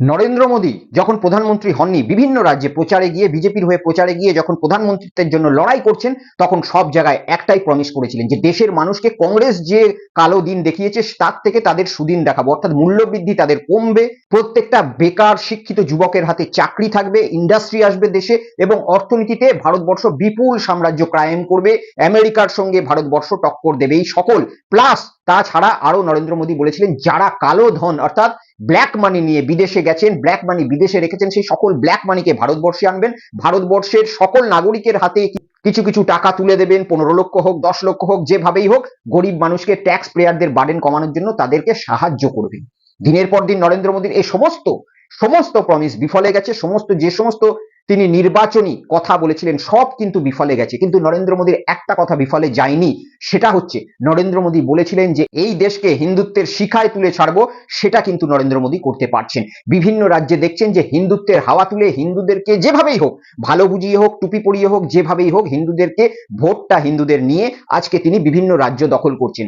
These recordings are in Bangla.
নরেন্দ্র মোদী যখন প্রধানমন্ত্রী হননি, বিভিন্ন রাজ্যে প্রচারে গিয়ে, বিজেপির হয়ে প্রচারে গিয়ে যখন প্রধানমন্ত্রীত্বের জন্য লড়াই করছেন, তখন সব জায়গায় একটাই প্রমিস করেছিলেন যে দেশের মানুষকে কংগ্রেস যে কালো দিন দেখিয়েছে, তার থেকে তাদের সুদিন দেখাবো। অর্থাৎ মূল্যবৃদ্ধি তাদের কমবে, প্রত্যেকটা বেকার, শিক্ষিত যুবকের হাতে চাকরি থাকবে ইন্ডাস্ট্রি আসবে দেশে এবং অর্থনীতিতে ভারতবর্ষ বিপুল সাম্রাজ্য কায়েম করবে। আমেরিকার সঙ্গে ভারতবর্ষ টক্কর দেবে। এই সকল প্লাস তাছাড়া আরও নরেন্দ্র মোদী বলেছিলেন, যারা কালো ধন, অর্থাৎ ব্ল্যাক মানি নিয়ে বিদেশে গেছেন ব্ল্যাক মানি বিদেশে রেখেছেন, সেই সকল ব্ল্যাক মানিকে ভারতবর্ষে আনবেন। ভারতবর্ষের সকল নাগরিকের হাতে কিছু কিছু টাকা তুলে দেবেন, পনেরো লক্ষ হোক, দশ লক্ষ হোক, যেভাবেই হোক, গরিব মানুষকে ট্যাক্স প্লেয়ারদের বার্ডেন কমানোর জন্য তাদেরকে সাহায্য করবেন। দিনের পর দিন নরেন্দ্র মোদীর এই সমস্ত সমস্ত প্রমিস বিফলে গেছে, সমস্ত, যে সমস্ত তিনি নির্বাচনী কথা বলেছিলেন, সব কিন্তু বিফলে গেছে। কিন্তু নরেন্দ্র মোদীর একটা কথা বিফলে যায়নি, সেটা হচ্ছে নরেন্দ্র মোদী বলেছিলেন যে, এই দেশকে হিন্দুত্বের শিখায় তুলে ছাড়বো, সেটা কিন্তু নরেন্দ্র মোদী করতে পারছেন। বিভিন্ন রাজ্যে দেখছেন যে, হিন্দুত্বের হাওয়া তুলে হিন্দুদেরকে যেভাবেই হোক, ভালো বুঝিয়ে হোক, টুপি পরিয়ে হোক, যেভাবেই হোক, হিন্দুদেরকে ভোটটা হিন্দুদের নিয়ে আজকে তিনি বিভিন্ন রাজ্য দখল করছেন।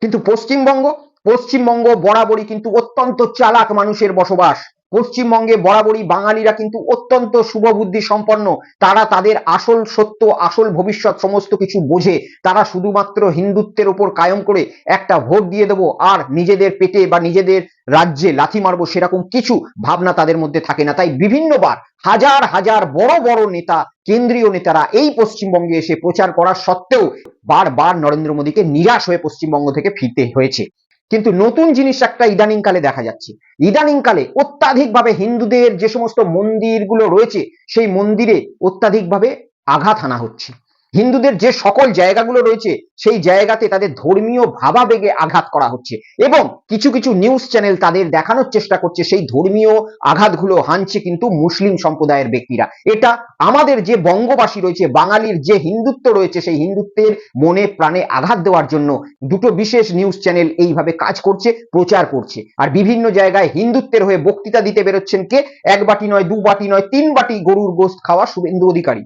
কিন্তু পশ্চিমবঙ্গ পশ্চিমবঙ্গ বরাবরই কিন্তু অত্যন্ত চালাক মানুষের বসবাস। পশ্চিমবঙ্গে বরাবরই বাঙালিরা কিন্তু অত্যন্ত শুভবুদ্ধি সম্পন্ন। তারা তাদের আসল সত্য, আসল ভবিষ্যৎ সমস্ত কিছু বোঝে। তারা শুধুমাত্র হিন্দুত্বের উপর কায়ম করে একটা ভোট দিয়ে দেবো আর নিজেদের পেটে বা নিজেদের রাজ্যে লাথি মারবো সেরকম কিছু ভাবনা তাদের মধ্যে থাকে না। তাই বিভিন্নবার হাজার হাজার বড় বড় নেতা, কেন্দ্রীয় নেতারা এই পশ্চিমবঙ্গে এসে প্রচার করা সত্ত্বেও বারবার নরেন্দ্র মোদীকে নিরাশ হয়ে পশ্চিমবঙ্গ থেকে ফিরতে হয়েছে। কিন্তু নতুন জিনিস একটা ইদানিংকালে দেখা যাচ্ছে। ইদানিংকালে অত্যাধিকভাবে হিন্দুদের যে সমস্ত মন্দিরগুলো রয়েছে, সেই মন্দিরে অত্যাধিকভাবে আঘাত হানা হচ্ছে। হিন্দুদের যে সকল জায়গাগুলো রয়েছে, সেই জায়গাতে তাদের ধর্মীয় ভাবাবেগে আঘাত করা হচ্ছে। এবং কিছু কিছু নিউজ চ্যানেল তাদের দেখানোর চেষ্টা করছে, সেই ধর্মীয় আঘাতগুলো হানছে কিন্তু মুসলিম সম্প্রদায়ের ব্যক্তিরা। এটা আমাদের যে বঙ্গবাসী রয়েছে, বাঙালির যে হিন্দুত্ব রয়েছে, সেই হিন্দুত্বের মনে প্রাণে আঘাত দেওয়ার জন্য দুটো বিশেষ নিউজ চ্যানেল এইভাবে কাজ করছে, প্রচার করছে। আর বিভিন্ন জায়গায় হিন্দুত্বের হয়ে বক্তৃতা দিতে বেরোচ্ছেন কে? এক বাটি নয়, দু বাটি নয়, তিন বাটি গরুর গোস্ত খাওয়া শুভেন্দু অধিকারী।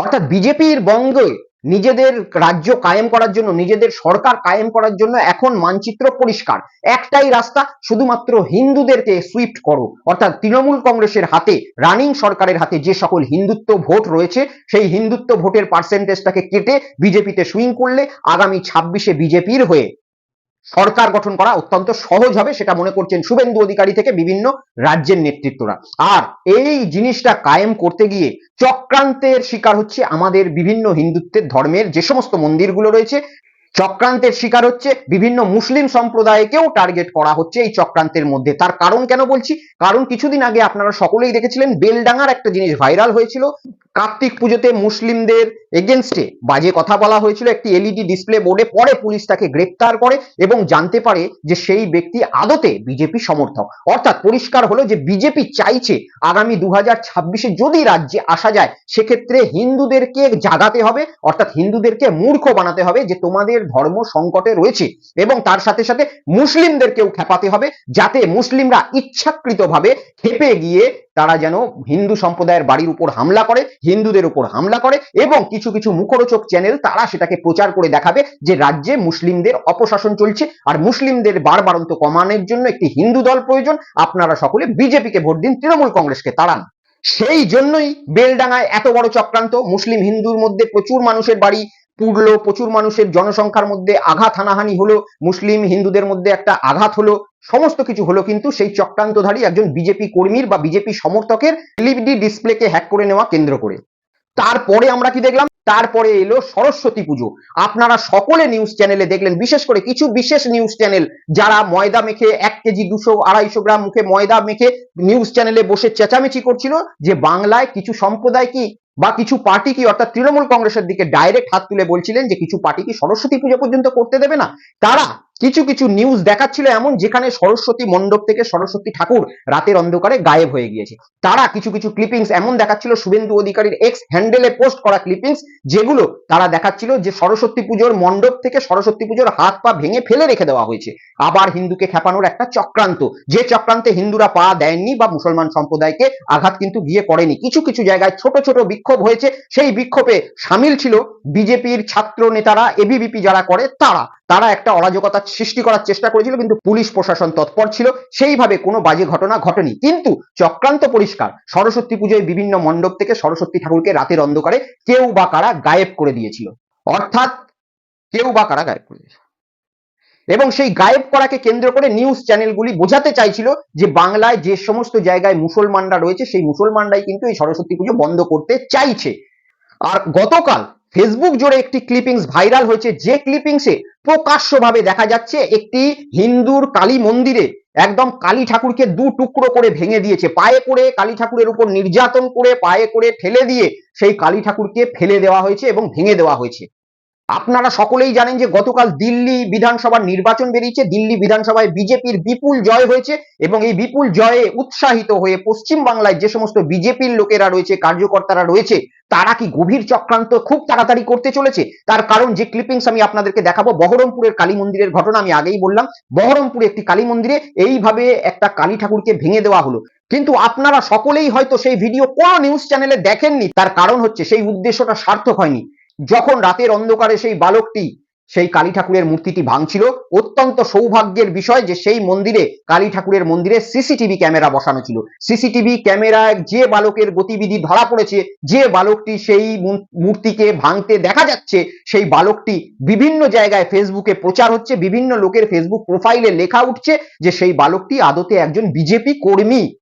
অর্থাৎ বিজেপির বঙ্গে নিজেদের রাজ্য কায়েম করার জন্য, নিজেদের সরকার কায়েম করার জন্য এখন মানচিত্র পরিষ্কার। একটাই রাস্তা, শুধুমাত্র হিন্দুদেরকে সুইফট করো। অর্থাৎ তৃণমূল কংগ্রেসের হাতে, রানিং সরকারের হাতে যে সকল হিন্দুত্ব ভোট রয়েছে, সেই হিন্দুত্ব ভোটের পার্সেন্টেজটাকে কেটে বিজেপিতে সুইং করলে আগামী ছাব্বিশে বিজেপির হয়ে সরকার গঠন করা অত্যন্ত সহজ হবে, সেটা মনে করছেন শুভেন্দু অধিকারী থেকে বিভিন্ন রাজ্যের নেতৃত্বরা। আর এই জিনিসটা কায়েম করতে গিয়ে চক্রান্তের শিকার হচ্ছে আমাদের বিভিন্ন হিন্দুত্বের ধর্মের যে সমস্ত মন্দিরগুলো রয়েছে, চক্রান্তের শিকার হচ্ছে বিভিন্ন মুসলিম সম্প্রদায়কেও টার্গেট করা হচ্ছে এই চক্রান্তের মধ্যে। তার কারণ কেন বলছি? কারণ কিছুদিন আগে আপনারা সকলেই দেখেছিলেন বেলডাঙার একটা জিনিস ভাইরাল হয়েছিল। কার্তিক পুজোতে মুসলিমদের এগেনস্টে বাজে কথা বলা হয়েছিল একটি এলইডি ডিসপ্লে বোর্ডে পরে পুলিশ তাকে গ্রেপ্তার করে এবং জানতে পারে যে সেই ব্যক্তি আদতে বিজেপি সমর্থক। অর্থাৎ পরিষ্কার হলো যে বিজেপি চাইছে আগামী দু হাজার যদি রাজ্যে আসা যায়, সেক্ষেত্রে হিন্দুদেরকে জাগাতে হবে, অর্থাৎ হিন্দুদেরকে মূর্খ বানাতে হবে যে তোমাদের ধর্ম সংকটে রয়েছে এবং তার সাথে সাথে মুসলিমদেরকেও খেপাতে হবে যাতে মুসলিমরা ইচ্ছাকৃতভাবে খেপে গিয়ে তারা যেন হিন্দু সম্প্রদায়ের বাড়ির উপর হামলা করে, হিন্দুদের উপর হামলা করে এবং কিছু কিছু মুখরোচক চ্যানেল তারা সেটাকে প্রচার করে দেখাবে যে রাজ্যে মুসলিমদের অপশাসন চলছে আর মুসলিমদের বারবারন্ত কমানোর জন্য একটি হিন্দু দল প্রয়োজন। আপনারা সকলে বিজেপিকে ভোট দিন, তৃণমূল কংগ্রেসকে তাড়ান। সেই জন্যই বেলডাঙ্গায় এত বড় চক্রান্ত। মুসলিম হিন্দুর মধ্যে প্রচুর মানুষের বাড়ি পুড়লো, প্রচুর মানুষের জনসংখ্যার মধ্যে আঘাত, হানাহানি হলো। মুসলিম হিন্দুদের মধ্যে একটা আঘাত হলো। সমস্ত কিছু হলো কিন্তু সেই চক্রান্তধারী একজন বিজেপি কর্মীর বা বিজেপি সমর্থকের এলইডি ডিসপ্লেকে হ্যাক করে নেওয়া কেন্দ্র করে। তারপরে আমরা কি দেখলাম? তারপরে এলো সরস্বতী পুজো। আপনারা সকলে নিউজ চ্যানেলে দেখলেন, বিশেষ করে কিছু বিশেষ নিউজ চ্যানেল যারা ময়দা মেখে এক কেজি দুশো আড়াইশো গ্রাম মুখে ময়দা মেখে নিউজ চ্যানেলে বসে চেঁচামেচি করছিল যে বাংলায় কিছু সম্প্রদায় কি বা কিছু পার্টি কি, অর্থাৎ তৃণমূল কংগ্রেসের দিকে ডাইরেক্ট হাত তুলে বলছিলেন যে কিছু পার্টি কি সরস্বতী পুজো পর্যন্ত করতে দেবে না? তারা কিছু কিছু নিউজ দেখাচ্ছিল এমন যেখানে সরস্বতী মণ্ডপ থেকে সরস্বতী ঠাকুর রাতের অন্ধকারে গায়েব হয়ে গিয়েছে। তারা কিছু কিছু ক্লিপিংস এমন দেখাচ্ছিল, শুভেন্দু অধিকারীর এক্স হ্যান্ডেলে পোস্ট করা ক্লিপিংস যেগুলো তারা দেখাচ্ছিল যে সরস্বতী পুজোর মণ্ডপ থেকে সরস্বতী পুজোর হাত পা ভেঙে ফেলে রেখে দেওয়া হয়েছে। আবার হিন্দুকে খেপানোর একটা চক্রান্ত। যে চক্রান্তে হিন্দুরা পা দেয়নি বা মুসলমান সম্প্রদায়কে আঘাত কিন্তু গিয়ে পড়েনি। কিছু কিছু জায়গায় ছোট ছোট বিক্ষোভ হয়েছে। সেই বিক্ষোভে সামিল ছিল বিজেপির ছাত্র নেতারা এবিভিপি যারা করে তারা। তারা একটা অরাজকতার সৃষ্টি করার চেষ্টা করেছিল, কিন্তু পুলিশ প্রশাসন তৎপর ছিল। সেইভাবে কোনো বাজে ঘটনা ঘটেনি। কিন্তু চক্রান্ত পরিষ্কার, সরস্বতী পুজোয় বিভিন্ন মণ্ডপ থেকে সরস্বতী ঠাকুরকে রাতের অন্ধকারে কেউ বা কারা গায়েব করে দিয়েছিল। অর্থাৎ কেউ বা কারা গায়েব করে দিয়েছিল। এবং সেই গায়েব করাকে কেন্দ্র করে নিউজ চ্যানেলগুলি বোঝাতে চাইছিল যে বাংলায় যে সমস্ত জায়গায় মুসলমানরা রয়েছে, সেই মুসলমানরাই কিন্তু এই সরস্বতী পুজো বন্ধ করতে চাইছে। আর গতকাল ফেসবুক জুড়ে একটি ক্লিপিংস ভাইরাল হয়েছে। যে ক্লিপিংসে প্রকাশ্যভাবে দেখা যাচ্ছে একটি হিন্দুর কালী মন্দিরে একদম কালী ঠাকুরকে দু টুকরো করে ভেঙে দিয়েছে। পায়ে করে কালী ঠাকুরের উপর নির্যাতন করে, পায়ে করে ঠেলে দিয়ে সেই কালী ঠাকুরকে ফেলে দেওয়া হয়েছে এবং ভেঙে দেওয়া হয়েছে। আপনারা সকলেই জানেন যে গতকাল দিল্লি বিধানসভার নির্বাচন বেরিয়েছে। দিল্লি বিধানসভায় বিজেপির বিপুল জয় হয়েছে এবং এই বিপুল জয়ে উৎসাহিত হয়ে পশ্চিম বাংলায় যে সমস্ত বিজেপির লোকেরা রয়েছে, কার্যকর্তারা রয়েছে, তারা কি গভীর চক্রান্ত খুব তাড়াতাড়ি করতে চলেছে? তার কারণ যে ক্লিপিংস আমি আপনাদেরকে দেখাবো, বহরমপুরের কালী মন্দিরের ঘটনা আমি আগেই বললাম। বহরমপুরে একটি কালী মন্দিরে এইভাবে একটা কালী ঠাকুরকে ভেঙে দেওয়া হলো। কিন্তু আপনারা সকলেই হয়তো সেই ভিডিও কোনো নিউজ চ্যানেলে দেখেননি। তার কারণ হচ্ছে সেই উদ্দেশ্যটা সার্থক হয়নি। যখন রাতের অন্ধকারে সেই বালকটি, সেই কালী ঠাকুরের মূর্তিটি ভাঙছিল, অত্যন্ত সৌভাগ্যের বিষয় যে সেই মন্দিরে, কালী ঠাকুরের মন্দিরে সিসিটিভি ক্যামেরা বসানো ছিল। সিসিটিভি ক্যামেরায় যে বালকের গতিবিধি ধরা পড়েছে, যে বালকটি সেই মূর্তিকে ভাঙতে দেখা যাচ্ছে, সেই বালকটি বিভিন্ন জায়গায় ফেসবুকে প্রচার হচ্ছে, বিভিন্ন লোকের ফেসবুক প্রোফাইলে লেখা উঠছে যে সেই বালকটি আদতে একজন বিজেপি কর্মী।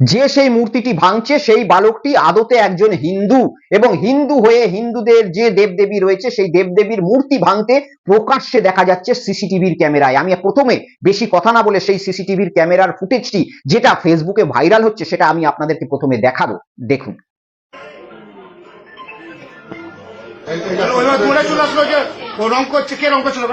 যে সেই মূর্তিটি ভাঙছে, সেই বালকটি আদতে একজন হিন্দু এবং হিন্দু হয়ে হিন্দুদের যে দেবদেবী রয়েছে, সেই দেবদেবীর মূর্তি ভাঙতে প্রকাশ্যে দেখা যাচ্ছে সিসিটিভির ক্যামেরায়। আমি প্রথমে বেশি কথা না বলে সেই সিসিটিভির ক্যামেরার ফুটেজটি যেটা ফেসবুকে ভাইরাল হচ্ছে, সেটা আমি আপনাদেরকে প্রথমে দেখাবো। দেখুন। কে রং করছিল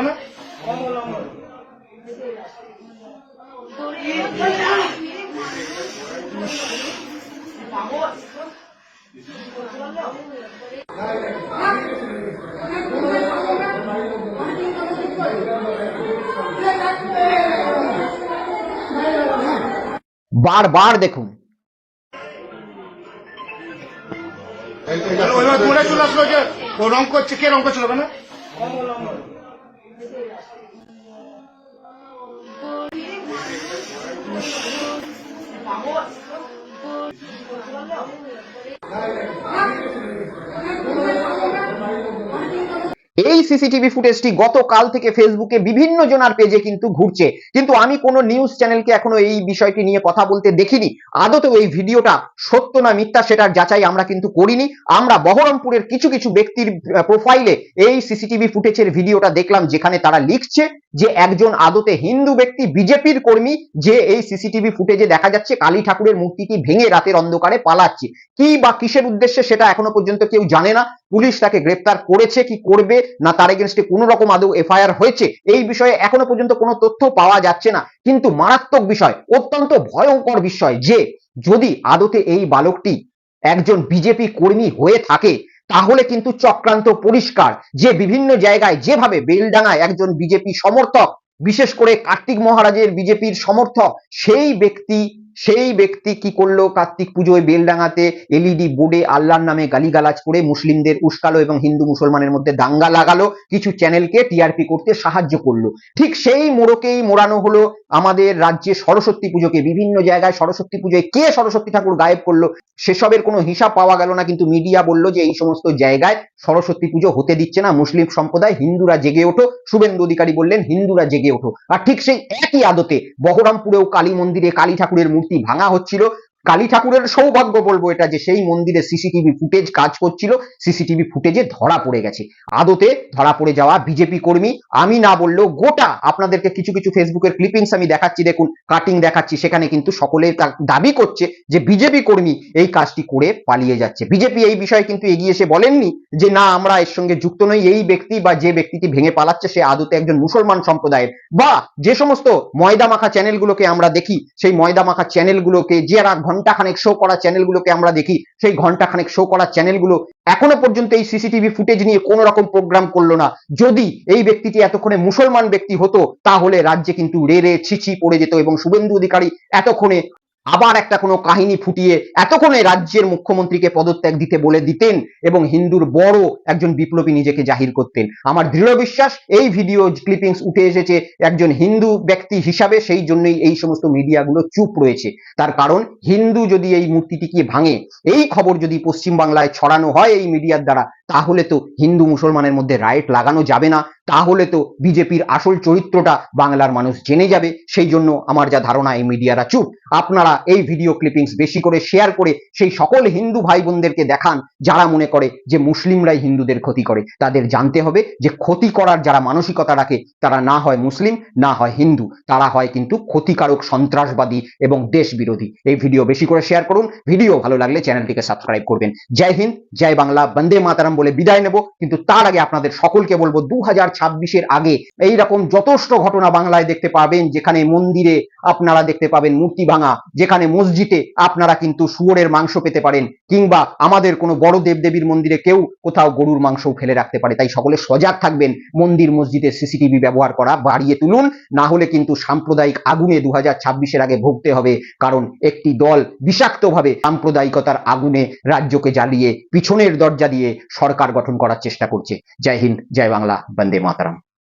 বারবার দেখুন। রং করছে কে রং করছিল কেন সিসিটিভি ফুটেজটি গতকাল থেকে ফেসবুকে বিভিন্ন জনার পেজে কিন্তু ঘুরছে। কিন্তু আমি কোনো নিউজ চ্যানেলকে এখনও এই বিষয়টি নিয়ে কথা বলতে দেখিনি। আদতে এই ভিডিওটা সত্য না মিথ্যা সেটার যাচাই আমরা কিন্তু করিনি। আমরা বহরমপুরের কিছু কিছু ব্যক্তির প্রোফাইলে এই সিসিটিভি ফুটেজের ভিডিওটা দেখলাম যেখানে তারা লিখছে যে একজন আদতে হিন্দু ব্যক্তি, বিজেপির কর্মী, যে এই সিসিটিভি ফুটেজে দেখা যাচ্ছে কালী ঠাকুরের মূর্তিটি ভেঙে রাতের অন্ধকারে পালাচ্ছে। কি বা কিসের উদ্দেশ্যে সেটা এখনও পর্যন্ত কেউ জানে না। পুলিশ তাকে গ্রেপ্তার করেছে, কি করবে, না তার এগেনস্টে কোনো রকম আদৌ এফআইআর হয়েছে, এই বিষয়ে এখনও পর্যন্ত কোনো তথ্য পাওয়া যাচ্ছে না। কিন্তু মারাত্মক বিষয়, অত্যন্ত ভয়ঙ্কর বিষয় যে, যদি আদতে এই বালকটি একজন বিজেপি কর্মী হয়ে থাকে, তাহলে কিন্তু চক্রান্ত পরিষ্কার। যে বিভিন্ন জায়গায় যেভাবে বেলডাঙায় একজন বিজেপি সমর্থক, বিশেষ করে কার্তিক মহারাজের বিজেপির সমর্থক, সেই ব্যক্তি সেই ব্যক্তি কি করল? কার্তিক পুজোয় বেলডাঙাতে এলইডি বোর্ডে আল্লাহর নামে গালিগালাজ করে মুসলিমদের উস্কালো এবং হিন্দু মুসলমানের মধ্যে দাঙ্গা লাগালো। কিছু চ্যানেলকে টিআরপি করতে সাহায্য করল। ঠিক সেই মোড়কেই মোড়ানো হলো আমাদের রাজ্যে সরস্বতী পুজোকে বিভিন্ন জায়গায় সরস্বতী পুজোয় কে সরস্বতী ঠাকুর গায়েব করল, সেসবের কোনো হিসাব পাওয়া গেল না, কিন্তু মিডিয়া বলল যে এই সমস্ত জায়গায় সরস্বতী পুজো হতে দিচ্ছে না, মুসলিম সম্প্রদায়, হিন্দুরা জেগে ওঠো, শুভেন্দু অধিকারী বললেন হিন্দুরা জেগে ওঠো। আর ঠিক সেই একই আদতে বহরমপুরেও কালী মন্দিরে কালী ঠাকুরের মূর্তি ভাঙা হচ্ছিল কালী ঠাকুরের সৌভাগ্য বলব এটা যে সেই মন্দিরে সিসিটিভি ফুটেজ কাজ করছিল। সিসিটিভি ফুটেজে ধরা পড়ে গেছে। আদতে ধরা পড়ে যাওয়া বিজেপি কর্মী, আমি না বললেও গোটা আপনাদেরকে কিছু কিছু ফেসবুকের ক্লিপিংস আমি দেখাচ্ছি, দেখুন কাটিং দেখাচ্ছি, সেখানে কিন্তু সকলে দাবি করছে যে বিজেপি কর্মী এই কাজটি করে পালিয়ে যাচ্ছে। বিজেপি এই বিষয়ে কিন্তু এগিয়ে এসে বলেননি যে না, আমরা এর সঙ্গে যুক্ত নই, এই ব্যক্তি বা যে ব্যক্তিটি ভেঙে পালাচ্ছে, সে আদতে একজন মুসলমান সম্প্রদায়ের। বা যে সমস্ত ময়দা মাখা চ্যানেলগুলোকে আমরা দেখি, সেই ময়দা মাখা চ্যানেলগুলোকে যারা ঘণ্টা খানেক শো করা চ্যানেলগুলোকে আমরা দেখি, সেই ঘণ্টা খানেক শো করা চ্যানেলগুলো এখনও পর্যন্ত এই সিসিটিভি ফুটেজ নিয়ে কোনো রকম প্রোগ্রাম করল না। যদি এই ব্যক্তিটি এতক্ষণে মুসলমান ব্যক্তি হতো, তাহলে রাজ্যে কিন্তু রে রে ছিছি পড়ে যেত এবং শুভেন্দু অধিকারী এতক্ষণে আবার একটা কোনো কাহিনী ফুটিয়ে এতক্ষণে রাজ্যের মুখ্যমন্ত্রীকে পদত্যাগ দিতে বলে দিতেন এবং হিন্দুর বড় একজন বিপ্লবী নিজেকে জাহির করতেন। আমার দৃঢ় বিশ্বাস, এই ভিডিও ক্লিপিংস উঠে এসেছে একজন হিন্দু ব্যক্তি হিসাবে, সেই জন্যই এই সমস্ত মিডিয়াগুলো চুপ রয়েছে। তার কারণ, হিন্দু যদি এই মূর্তিটিকে ভাঙে, এই খবর যদি পশ্চিমবাংলায় ছড়ানো হয় এই মিডিয়ার দ্বারা, তাহলে তো হিন্দু মুসলমানের মধ্যে রাইট লাগানো যাবে না। তাহলে তো বিজেপির আসল চরিত্রটা বাংলার মানুষ জেনে যাবে। সেই জন্য আমার যা ধারণা, এই মিডিয়ারা চুপ। আপনারা এই ভিডিও ক্লিপিংস বেশি করে শেয়ার করে সেই সকল হিন্দু ভাই বোনদেরকে দেখান, যারা মনে করে যে মুসলিমরাই হিন্দুদের ক্ষতি করে। তাদের জানতে হবে যে ক্ষতি করার যারা মানসিকতা রাখে, তারা না হয় মুসলিম, না হয় হিন্দু। তারা হয় কিন্তু ক্ষতিকারক, সন্ত্রাসবাদী এবং দেশ বিরোধী এই ভিডিও বেশি করে শেয়ার করুন। ভিডিও ভালো লাগলে চ্যানেলটিকে সাবস্ক্রাইব করবেন। জয় হিন্দ, জয় বাংলা, বন্দে মাতারাম বলে বিদায় নেব। কিন্তু তার আগে আপনাদের সকলকে বলব দু হাজার ছাব্বিশের আগে এই রকম যথেষ্ট ঘটনা বাংলায় দেখতে পাবেন, যেখানে মন্দিরে আপনারা দেখতে পাবেন মূর্তি ভাঙা যেখানে মসজিদে আপনারা কিন্তু শুয়োরের মাংস পেতে পারেন, কিংবা আমাদের কোনো বড় দেবদেবীর মন্দিরে কেউ কোথাও গরুর মাংসও ফেলে রাখতে পারে। তাই সকলে সজাগ থাকবেন, মন্দির মসজিদে সিসিটিভি ব্যবহার করা বাড়িয়ে তুলুন। না হলে কিন্তু সাম্প্রদায়িক আগুনে দু হাজার আগে ভুগতে হবে, কারণ একটি দল বিষাক্তভাবে সাম্প্রদায়িকতার আগুনে রাজ্যকে জ্বালিয়ে, পিছনের দরজা দিয়ে সরকার গঠন করার চেষ্টা করছে। জয় হিন্দ, জয় বাংলা, বন্দে মাতারাম।